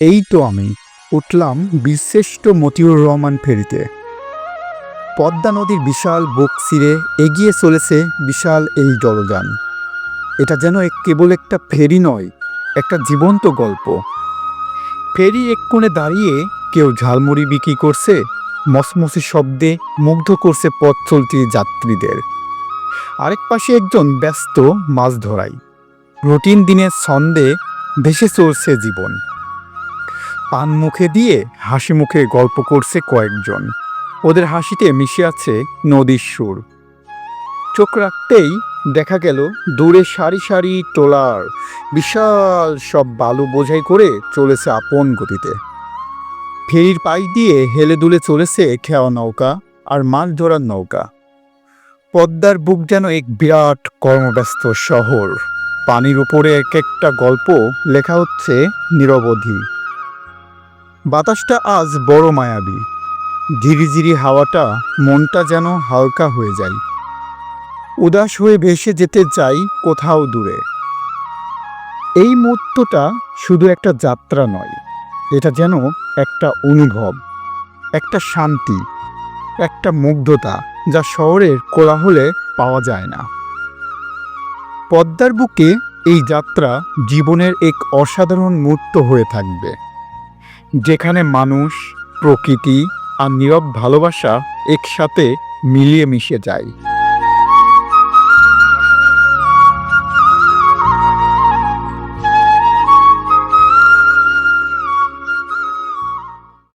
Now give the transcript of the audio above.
এই তো আমি উঠলাম বীরশ্রেষ্ঠ মতিউর রহমান ফেরিতে। পদ্মা নদীর বিশাল বুক ছিঁড়ে এগিয়ে চলেছে বিশাল এই জলযান। এটা যেন কেবল একটা ফেরি নয়, একটা জীবন্ত গল্প। ফেরি এক কোণে দাঁড়িয়ে কেউ ঝালমুড়ি বিক্রি করছে মসমসি শব্দে মুগ্ধ করছে পথ চলতি যাত্রীদের। আরেক পাশে একজন ব্যস্ত মাছ ধরাই। রুটিন দিনের ছন্দে ভেসে চলছে জীবন। পান মুখে দিয়ে হাসি মুখে গল্প করছে কয়েকজন। ওদের হাসিতে মিশে আছে নদীর সুর। চোখ রাখতেই দেখা গেল দূরে সারি সারি তোলার বিশাল সব বালু বোঝাই করে চলেছে আপন গতিতে। ফেরির পাই দিয়ে হেলে দুলে চলেছে খেওয়া নৌকা আর মাছ ধরার নৌকা। পদ্মার বুক যেন এক বিরাট কর্মব্যস্ত শহর। পানির উপরে এক একটা গল্প লেখা হচ্ছে নিরবধি। বাতাসটা আজ বড় মায়াবী। ঝিরিঝিরি হাওয়াটা মনটা যেন হালকা হয়ে যায়। উদাস হয়ে ভেসে যেতে চাই কোথাও দূরে। এই মুহূর্তটা শুধু একটা যাত্রা নয়, এটা যেন একটা অনুভব, একটা শান্তি, একটা মুগ্ধতা যা শহরের কোলাহলে পাওয়া যায় না। পদ্মার বুকে এই যাত্রা জীবনের এক অসাধারণ মুহূর্ত হয়ে থাকবে। যেখানে মানুষ প্রকৃতি আর নীরব ভালোবাসা একসাথে মিলিয়ে মিশে যায়।